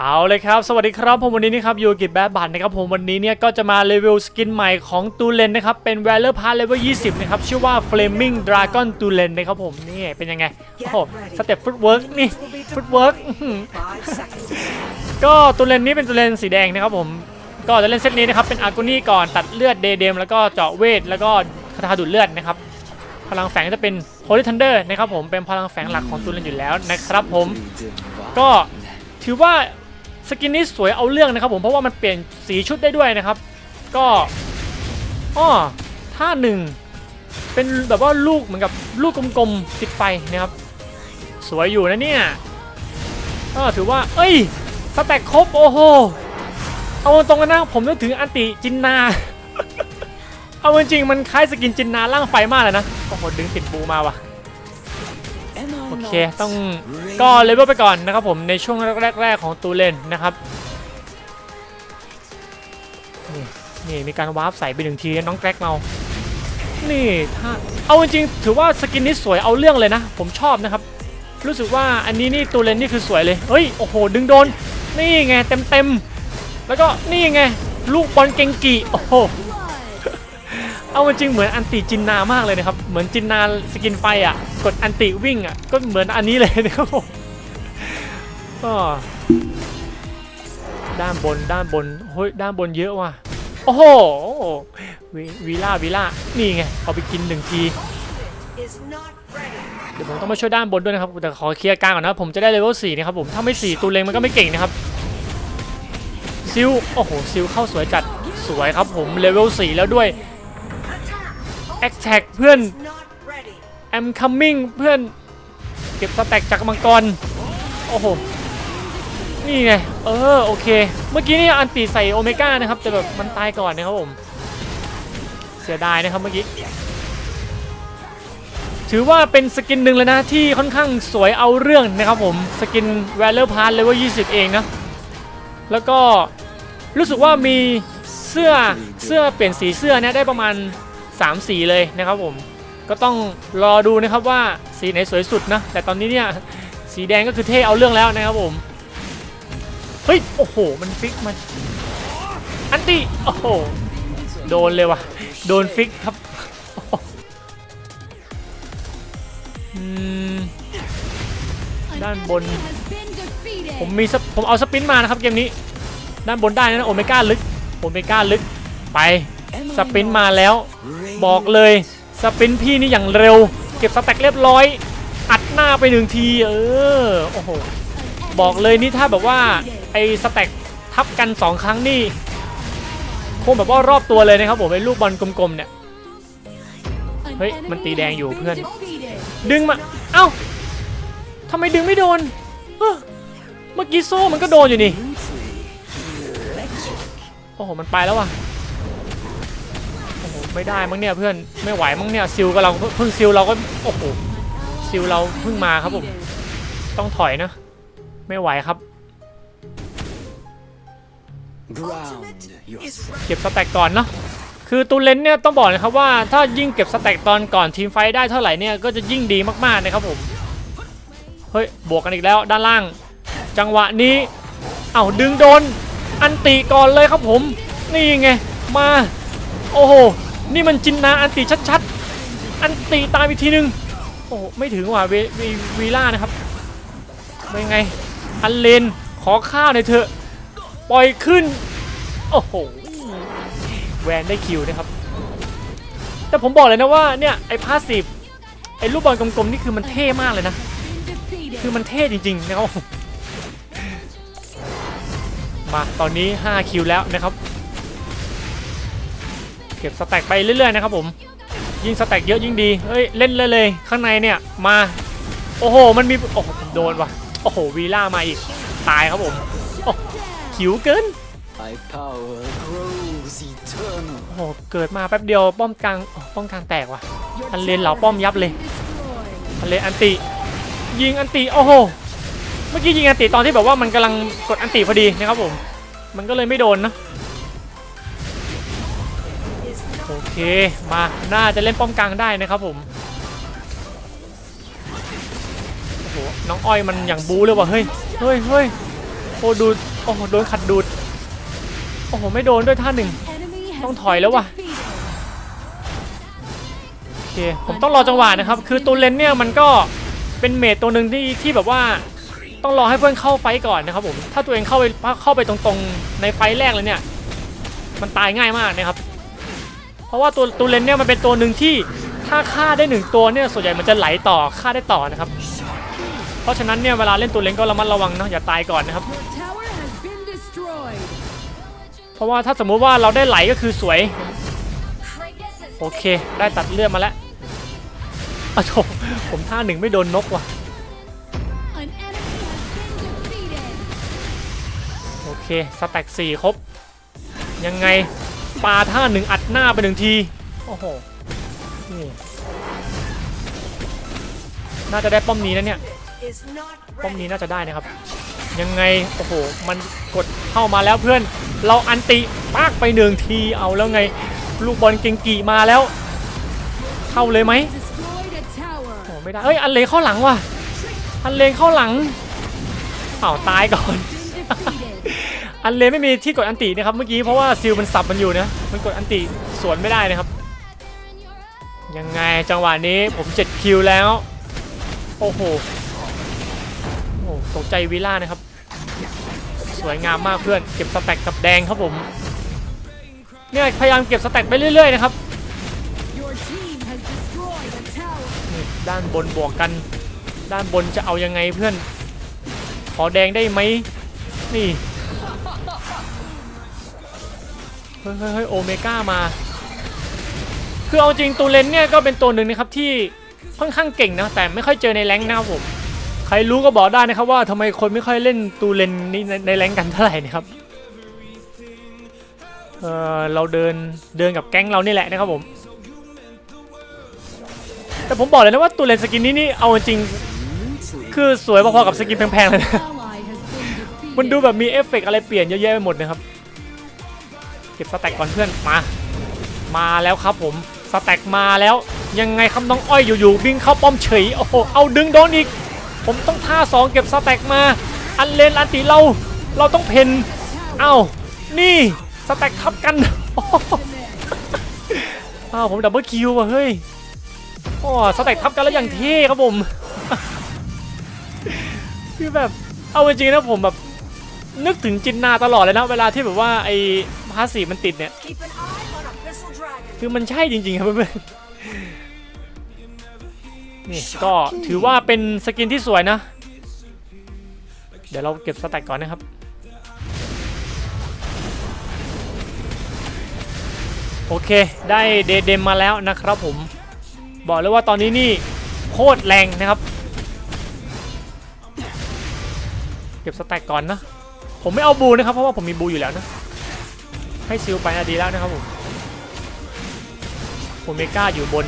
เอาเลยครับ สวัสดีครับ ผมวันนี้นี่ครับยูกิแบบบัตนะครับผมวันนี้เนี่ยก็จะมารีวิวสกินใหม่ของตูเลนนะครับ เป็น v a l o r Pass Level 20 นะครับ ชื่อว่า Flaming Dragon ตูเลนนะครับผมนี่เป็นยังไง โอ้โหสเต็ปฟุตเวิร์กนี่ฟุตเวิร์กก็ตูเลนนี้เป็นตูเลนสีแดงนะครับผม ก็จะเล่นเซตนี้นะครับ เป็นอาร์กูนี่ก่อนตัดเลือดเดเดมแล้วก็เจาะเวทแล้วก็คาถาดูดเลือดนะครับพลังแฝงจะเป็น Holy Thunder นะครับผมเป็นพลังแฝงหลักของตูเลนอยู่แล้วนะครับผม ก็ถือว่า สกินนี้สวยเอาเรื่องนะครับผมเพราะว่ามันเปลี่ยนสีชุดได้ด้วยนะครับ ก็อ้อท่าหนึ่งเป็นแบบว่าลูกเหมือนกับลูกกลมๆติดไฟนะครับ สวยอยู่นะเนี่ยก็ถือว่า เอ้ยสแต็กครบโอ้โหเอาตรงกันนะผมนึกถึงอันติจินนา เอาจริงๆมันคล้ายสกินจินนาล่างไฟมากเลยนะโอ้โหดึงติดบูมาว่ะ เคต้องก็เลเวลไปก่อนนะครับผมในช่วงแรก ๆ ของตูเลนนะครับนี่นี่มีการวาร์ปใส่ไปหนึ่งทีน้องแกร็กเรา นี่ถ้าเอาจริงถือว่าสกินนี้สวยเอาเรื่องเลยนะ ผมชอบนะครับ รู้สึกว่าอันนี้นี่ตูเลนนี่คือสวยเลยเฮ้ยโอ้โหดึงโดน นี่ไงเต็มเต็มๆแล้วก็นี่ไงลูกบอลเกงกีโอ้โห เอาจริงเหมือนอันติจินนามากเลยนะครับ เหมือนจินนาสกินไฟอะ กดอันติวิ่งอะ ก็เหมือนอันนี้เลยนะครับผมก็ด้านบนด้านบนเฮ้ยด้านบนเยอะว่ะ โอ้โหว,วีล่าวีล่านี่ไงเอาไปกินหนึ่งทีเดี๋ยวผมต้องมาช่วยด้านบนด้วยนะครับแต่ขอเคลียร์กลางก่อนนะผมจะได้เลเวล4นะครับผมถ้าไม่4ตัวเลงมันก็ไม่เก่งนะครับซิลโอ้โหซิลเข้าสวยจัดสวยครับผมเลเวล4แล้วด้วย แอคแท็กเพื่อน Is not ready. I'm coming เพื่อนเก็บสแต็กจากมังกร โอ้โห นี่ไง เออ โอเค เมื่อกี้นี่อันตีใส่โอเมก้านะครับ แต่แบบมันตายก่อนนะครับผม เสียดายนะครับเมื่อกี้ ถือว่าเป็นสกินหนึ่งเลยนะ ที่ค่อนข้างสวยเอาเรื่องนะครับผม สกิน v a l o r Pass Level 20 เองนะ แล้วก็รู้สึกว่ามีเสื้อเสื้อเปลี่ยนสีเสื้อเนี่ยได้ประมาณ 3 สีเลยนะครับผม ก็ต้องรอดูนะครับว่าสีไหนสวยสุดนะ แต่ตอนนี้เนี่ยสีแดงก็คือเท่เอาเรื่องแล้วนะครับผม เฮ้ย โอ้โห มันฟิกมันอันติโอ้โห โดนเลยว่ะ โดนฟิกครับด้านบน ผมมีผมเอาสปินมานะครับเกมนี้ ด้านบนได้นะโอเมก้าลึก โอเมก้าลึก ไป สปินมาแล้ว บอกเลยสปินพี่นี่อย่างเร็ว เก็บสแต็กเรียบร้อย อัดหน้าไปหนึ่งทีเออโอ้โหบอกเลยนี่ถ้าแบบว่าไอ้สแต็กทับกัน 2 ครั้งนี่คงแบบว่ารอบตัวเลยนะครับผมไอ้ลูกบอลกลมๆเนี่ยเฮ้ยมันตีแดงอยู่เพื่อน ดึงมาเอ้าทำไมดึงไม่โดนเมื่อกี้โซ่มันก็โดนอยู่นี่โอ้โหมันไปแล้วว่ะ ไม่ได้มั้งเนี่ยเพื่อนไม่ไหวมั้งเนี่ยซิลก็เราเพิ่งซิลเราก็โอ้โหซิลเราเพิ่งมาครับผมต้องถอยนะ ไม่ไหวครับ Ultimate is ready. เก็บสแต็กก่อนเนาะคือตูเลนเนี่ยต้องบอกนะครับว่าถ้ายิ่งเก็บสแต็กตอนก่อนทีมไฟท์ได้เท่าไหร่เนี่ยก็จะยิ่งดีมากๆนะครับผมเฮ้ยบวกกันอีกแล้วด้านล่าง จังหวะนี้เอ้าดึงโดนอันติก่อนเลยครับผม นี่ไงมา โอ้โห นี่มันจินนาอันติชัดๆ อันติตามอีกทีนึง โอ้โหไม่ถึงว่ะเววีวีล่านะครับเป็นไง อันเลนขอข้าวหน่อยเถอะ ปล่อยขึ้น โอ้โห แวนได้คิวนะครับ แต่ผมบอกเลยนะว่าเนี่ย ไอ้พาสซีฟไอ้ลูกบอลกลมๆ นี่คือมันเท่มากเลยนะ คือมันเท่จริงๆนะครับมาตอนนี้ 5 คิวแล้วนะครับ เก็บสแต็กไปเรื่อยๆนะครับผม ยิ่งสแต็กเยอะยิ่งดีเฮ้ยเล่นเลยเลยข้างในเนี่ยมา โอ้โห มันมีโอ้โหผมโดนว่ะโอ้โหวีล่ามาอีกตายครับผมโอ้ขิวเกิน My power grows eternal. โอ้โหเกิดมาแป๊บเดียวป้อมกลางอ๋อป้อมกลางแตกว่ะอันเลนเหล่าป้อมยับเลยอันเลนอันติ ยิงอันติโอ้โหเมื่อกี้ยิงอันติตอนที่แบบว่ามันกำลังกดอันติพอดีนะครับผม มันก็เลยไม่โดนนะ เค มา น่าจะเล่นป้อมกลางได้นะครับผม โอ้โห น้องอ้อยมันอย่างบูเลยว่ะ เฮ้ย เฮ้ยเฮ้ยโอ้ดูด โอ้โห โดนขัดดูด โอ้โห ไม่โดนด้วยท่าหนึ่ง ต้องถอยแล้วว่ะโอเค ผมต้องรอจังหวะนะครับ คือตูเลนเนี่ยมันก็เป็นเมจตัวหนึ่งที่ที่แบบว่าต้องรอให้เพื่อนเข้าไฟก่อนนะครับผม ถ้าตัวเองเข้าไปเข้าไปตรงๆในไฟแรกเลยเนี่ย มันตายง่ายมากนะครับ เพราะว่าตัวตูเลนเนี่ยมันเป็นตัวหนึ่งที่ถ้าฆ่าได้หนึ่งตัวเนี่ยส่วนใหญ่มันจะไหลต่อฆ่าได้ต่อนะครับ เพราะฉะนั้นเนี่ยเวลาเล่นตัวเลนก็ระมัดระวังนะอย่าตายก่อนนะครับ เพราะว่าถ้าสมมุติว่าเราได้ไหลก็คือสวย โอเค ได้ตัดเลือดมาแล้วอ้าวโถผมท่าหนึ่งไม่โดนนกว่ะโอเคสแต็กสี่ครบ ยังไง ปาท่าหนึ่งอัดหน้าไปหนึ่งที โอ้โห นี่ น่าจะได้ป้อมนี้นะเนี่ย Is not ป้อม ready. นี้น่าจะได้นะครับ ยังไง โอ้โห มันกดเข้ามาแล้วเพื่อน เราอันติปากไปหนึ่งที เอาแล้วไง ลูกบอลเก่งกี่มาแล้ว เข้าเลยไหมโอ้ไม่ได้ เอ้ย อันเลนเข้าหลังว่ะ อันเลนเข้าหลังอ้าวตายก่อน อันเลนไม่มีที่กดอันตินะครับเมื่อกี้เพราะว่าซิลมันสับมันอยู่นะมันกดอันติสวนไม่ได้นะครับ ยังไงจังหวะนี้ผม7คิวแล้ว โอ้โหโอ้ตกใจวิล่านะครับ สวยงามมากเพื่อนเก็บสแต็กกับแดงครับผมเนี่ยพยายามเก็บสแต็กไปเรื่อยๆนะครับด้านบนบวกกัน ด้านบนจะเอายังไงเพื่อน ขอแดงได้ไหมนี่ เฮ้ยเฮ้ยเฮ้ยโอเมก้ามา คือเอาจริงตูเลนเนี่ยก็เป็นตัวหนึ่งนะครับที่ค่อนข้างเก่งนะแต่ไม่ค่อยเจอในแรงค์นะครับผม ใครรู้ก็บอกได้นะครับว่าทำไมคนไม่ค่อยเล่นตูเลนในในในแรงค์กันเท่าไหร่นะครับเออเราเดินเดินกับแก๊งเรานี่แหละนะครับผม แต่ผมบอกเลยนะว่าตูเลนสกินนี้นี่เอาจริงคือสวยพอๆกับสกินแพงๆเลยนะมันดูแบบมีเอฟเฟกต์อะไรเปลี่ยนเยอะแยะไปหมดนะครับ เก็บสแต็กก่อนเพื่อนมา มาแล้วครับผมสแต็กมาแล้วยังไงครับน้องอ้อยอยู่ๆวิ่งเข้าป้อมเฉยโอ้โหเอาดึงโดนอีก ผมต้องท่าสองเก็บสแต็กมา อันเลนอันตีเราเราต้องเพนเอ้านี่สแต็กทับกันโอ้โหอ้าวผมดับเบิลคิวว่ะเฮ้ยโอ้สแต็กทับกันแล้วอย่างเท่ครับผมคือแบบเอาจริงๆนะผมแบบนึกถึงจินนาตลอดเลยนะเวลาที่แบบว่าไอ พาสีมันติดเนี่ย Keep an eye on a missile dragon. คือมันใช่จริงๆครับเพื่อนๆนี่ก็ถือว่าเป็นสกินที่สวยนะ เดี๋ยวเราเก็บสแต็กก่อนนะครับโอเค ได้เดเดมมาแล้วนะครับผม บอกเลยว่าตอนนี้นี่โคตรแรงนะครับ เก็บสแต็กก่อนนะ ผมไม่เอาบูนะครับ เพราะว่าผมมีบูอยู่แล้วนะ ให้ซิลไปนะดีแล้วนะครับผมโอเมก้าอยู่บน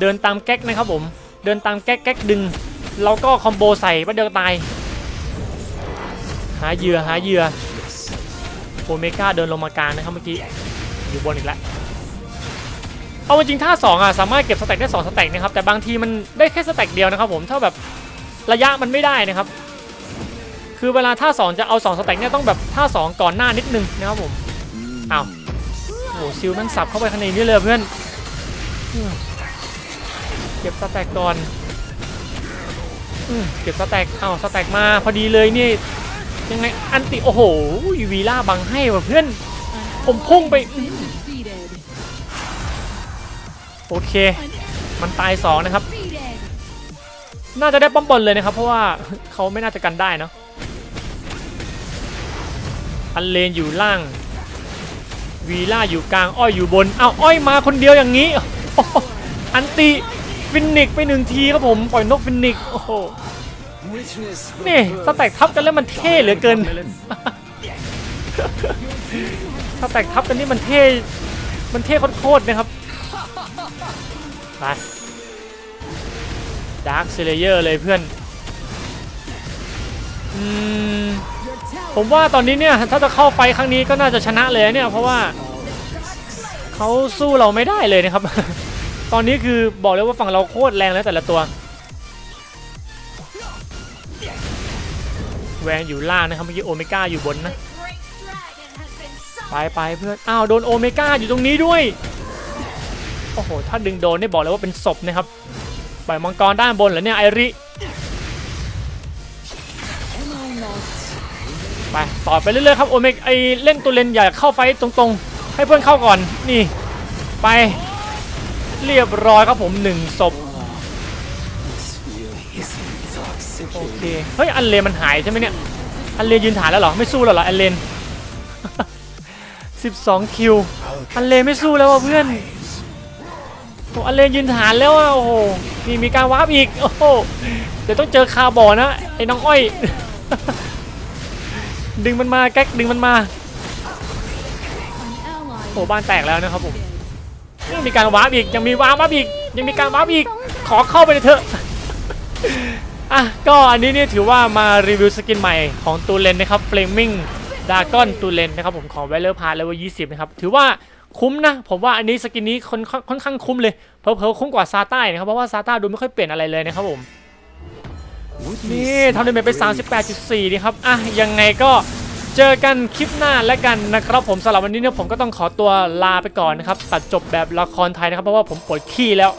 เดินตามแก๊กนะครับผม เดินตามแก๊กแก๊กดึง เราก็คอมโบใส่ประเดียวตาย หาเหยื่อหาเหยื่อโอเมก้าเดินลงมากลางนะครับเมื่อกี้ อยู่บนอีกแล้วเอาจริงท่าสองอะสามารถเก็บสแต็กได้สองสแต็กนะครับแต่บางทีมันได้แค่สแต็กเดียวนะครับผมถ้าแบบระยะมันไม่ได้นะครับ คือเวลาท่าสองจะเอาสองสแต็กเนี่ยต้องแบบท่าสองก่อนหน้านิดนึงนะครับผมอ้าวโอ้โหซิลแมันสับเข้าไปข้างในนี่เลยเพื่อนอืมเก็บสแต็กก่อนอืมเก็บสแต็กอ้าวสแต็กมาพอดีเลยนี่ยังไงอันติโอ้โหวีล่าบังให้ว่ะเพื่อนผมพุ่งไปอืมโอเค มันตายสองนะครับน่าจะได้ป้อมบอลเลยนะครับ เพราะว่าเขาไม่น่าจะกันได้เนาะ อันเลนอยู่ล่าง วีล่าอยู่กลาง อ้อยอยู่บน เอาอ้อยมาคนเดียวอย่างนี้อ,อันติฟินิกไปหนึ่งทีครับผม ปล่อยนกฟินิกโอ้โหนี่สแต็กทับกันแล้วมันเท่เหลือเกินสแต็กทับกันนี่มันเท่ มันเท่โคตรๆนะครับไปดาร์คเซเลเยอร์เลยเพื่อน อืม ผมว่าตอนนี้เนี่ยถ้าจะเข้าไฟครั้งนี้ก็น่าจะชนะเลยเนี่ยเพราะว่าเขาสู้เราไม่ได้เลยนะครับ ตอนนี้คือบอกเลยว่าฝั่งเราโคตรแรงแล้วแต่ละตัวแวนอยู่ล่างนะครับเมื่อกี้โอเมก้าอยู่บนนะไปไปเพื่อนอ้าวโดนโอเมก้าอยู่ตรงนี้ด้วยโอ้โหถ้าดึงโดนได้บอกเลยว่าเป็นศพนะครับปล่อยมังกรด้านบนเหรอเนี่ยไอริ ไปต่อไปเรื่อยๆครับโอเมกไอเล่นตัวเลนอย่าเข้าไฟตรงๆ ให้เพื่อนเข้าก่อนนี่ ไปเรียบร้อยครับผมหนึ่งศพโอเคเฮ้ยอันเลนมันหายใช่ไหมเนี่ยอันเลนยืนฐานแล้วเหรอไม่สู้แล้วเหรออันเลน12 คิว อันเลนไม่สู้แล้วเพื่อนโอ้อันเลนยืนฐานแล้วอะโอ้โหนี่มีการวาร์ปอีกโอ้โหเดี๋ยวต้องเจอคาบอนะไอ้น้องอ้อย ดึงมันมาแก๊กดึงมันมาโอ้บ้านแตกแล้วนะครับผมยังมีการวาร์ปอีกยังมีวาร์ปอีกยังมีการวาร์ปอีกขอเข้าไปเลยเถอะอะก็อันนี้เนี่ยถือว่ามารีวิวสกินใหม่ของตูเลนนะครับ Flaming Dragon ตูเลนนะครับผมของ v a l o r Pass Level 20นะครับถือว่าคุ้มนะ ผมว่าอันนี้สกินนี้ค่อนข้างคุ้มเลยเพอเพอๆคุ้มกว่าซาต้านะครับเพราะว่าซาต้าดูไม่ค่อยเปลี่ยนอะไรเลยนะครับผม นี่ทำได้ไป 38.4นี่ครับ อะ ยังไงก็เจอกันคลิปหน้าแล้วกันนะครับผมสำหรับวันนี้เนี่ยผมก็ต้องขอตัวลาไปก่อนนะครับ ตัดจบแบบละครไทยนะครับ เพราะว่าผมปวดขี้แล้ว